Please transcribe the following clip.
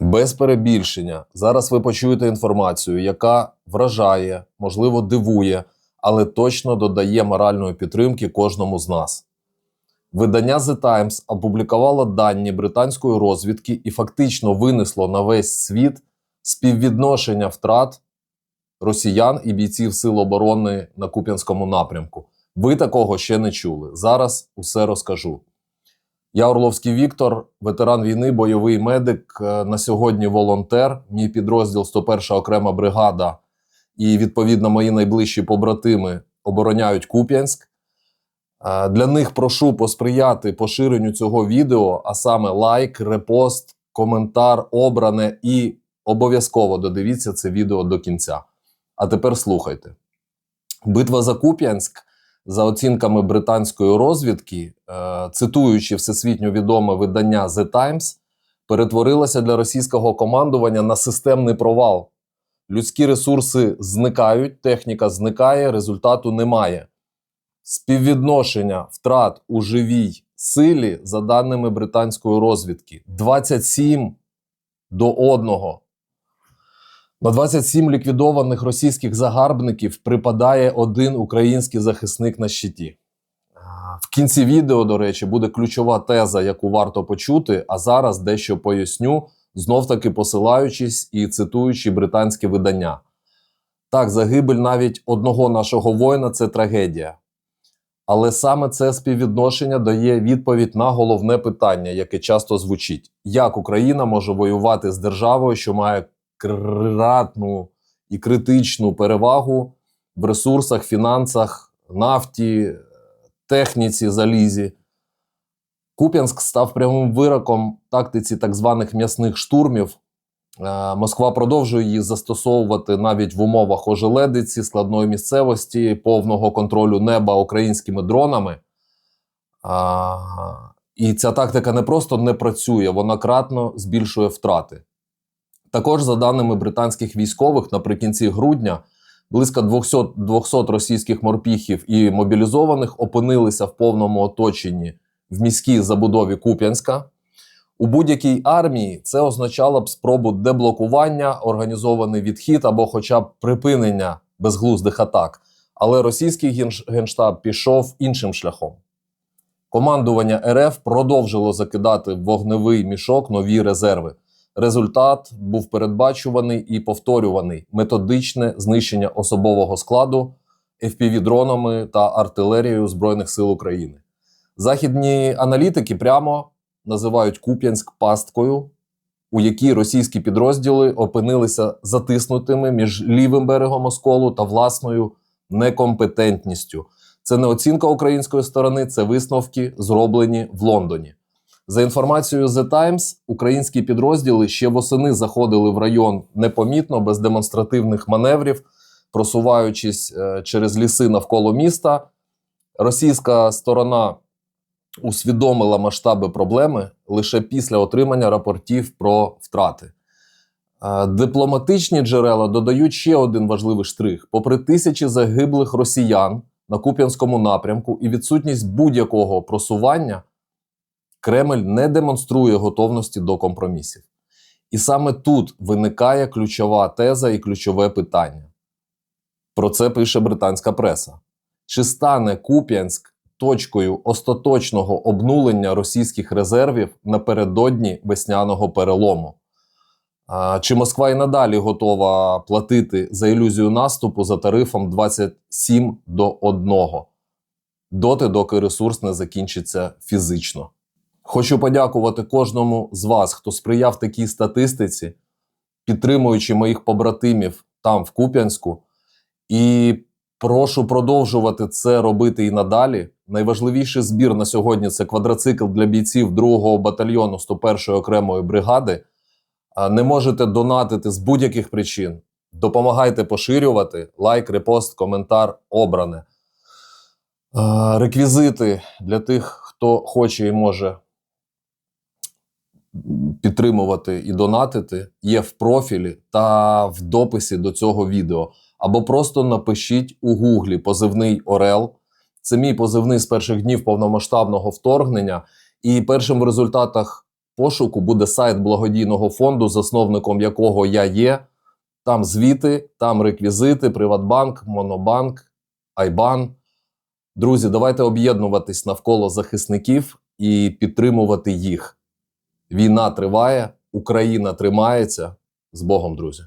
Без перебільшення. Зараз ви почуєте інформацію, яка вражає, можливо, дивує, але точно додає моральної підтримки кожному з нас. Видання The Times опублікувало дані британської розвідки і фактично винесло на весь світ співвідношення втрат росіян і бійців Сил оборони на Куп'янському напрямку. Ви такого ще не чули. Зараз усе розкажу. Я Орловський Віктор, ветеран війни, бойовий медик. е, На сьогодні волонтер. Мій підрозділ 101 окрема бригада і відповідно мої найближчі побратими обороняють Куп'янськ. Е, Для них прошу посприяти поширенню цього відео, а саме лайк, репост, коментар, обране і обов'язково додивіться це відео до кінця. А тепер слухайте. Битва за Куп'янськ, за оцінками британської розвідки, е, цитуючи всесвітньо відоме видання The Times, перетворилася для російського командування на системний провал. Людські ресурси зникають, техніка зникає, результату немає. Співвідношення втрат у живій силі, за даними британської розвідки, 27 до 1. На 27 ліквідованих російських загарбників припадає один український захисник на щиті. В кінці відео, до речі, буде ключова теза, яку варто почути. А зараз дещо поясню, знов таки посилаючись і цитуючи британське видання. Так, загибель навіть одного нашого воїна це трагедія. Але саме це співвідношення дає відповідь на головне питання, яке часто звучить: як Україна може воювати з державою, що має кратну і критичну перевагу в ресурсах, фінансах, нафті, техніці, залізі. Куп'янськ став прямим вироком тактиці так званих м'ясних штурмів. Е, Москва продовжує її застосовувати навіть в умовах ожеледиці, складної місцевості, повного контролю неба українськими дронами. І ця тактика не просто не працює, вона кратно збільшує втрати. Також, за даними британських військових, наприкінці грудня близько 200, 200 російських морпіхів і мобілізованих опинилися в повному оточенні в міській забудові Куп'янська. У будь-якій армії це означало б спробу деблокування, організований відхід або хоча б припинення безглуздих атак. Але російський генштаб пішов іншим шляхом. Командування РФ продовжило закидати вогневий мішок нові резерви. Результат був передбачуваний і повторюваний методичне знищення особового складу FPV-дронами та артилерією Збройних сил України. Західні аналітики прямо називають Куп'янськ пасткою, у якій російські підрозділи опинилися затиснутими між лівим берегом осколу та власною некомпетентністю. Це не оцінка української сторони, це висновки, зроблені в Лондоні. За інформацією The Times, українські підрозділи ще восени заходили в район непомітно, без демонстративних маневрів, просуваючись е, через ліси навколо міста. Російська сторона усвідомила масштаби проблеми лише після отримання рапортів про втрати. Е, Дипломатичні джерела додають ще один важливий штрих: попри тисячі загиблих росіян на Куп'янському напрямку і відсутність будь-якого просування, Кремль не демонструє готовності до компромісів. І саме тут виникає ключова теза і ключове питання. Про це пише британська преса. Чи стане Куп'янськ точкою остаточного обнулення російських резервів напередодні весняного перелому? А, Чи Москва і надалі готова платити за ілюзію наступу за тарифом 27 до 1, доти, доки ресурс не закінчиться фізично? Хочу подякувати кожному з вас, хто сприяв такій статистиці, підтримуючи моїх побратимів там, в Куп'янську. І прошу продовжувати це робити і надалі. Найважливіший збір на сьогодні це квадроцикл для бійців 2-го батальйону 101-ї окремої бригади. Не можете донатити з будь-яких причин. Допомагайте поширювати лайк, репост, коментар, обране. Реквізити для тих, хто хоче і може підтримувати і донатити, є в профілі та в дописі до цього відео. Або просто напишіть у гуглі позивний Орел. Це мій позивний з перших днів повномасштабного вторгнення. І першим в результатах пошуку буде сайт благодійного фонду, засновником якого я є. Там звіти, там реквізити, Приватбанк, Монобанк, Айбан. Друзі, давайте об'єднуватись навколо захисників і підтримувати їх. Війна триває, Україна тримається. З Богом, друзі!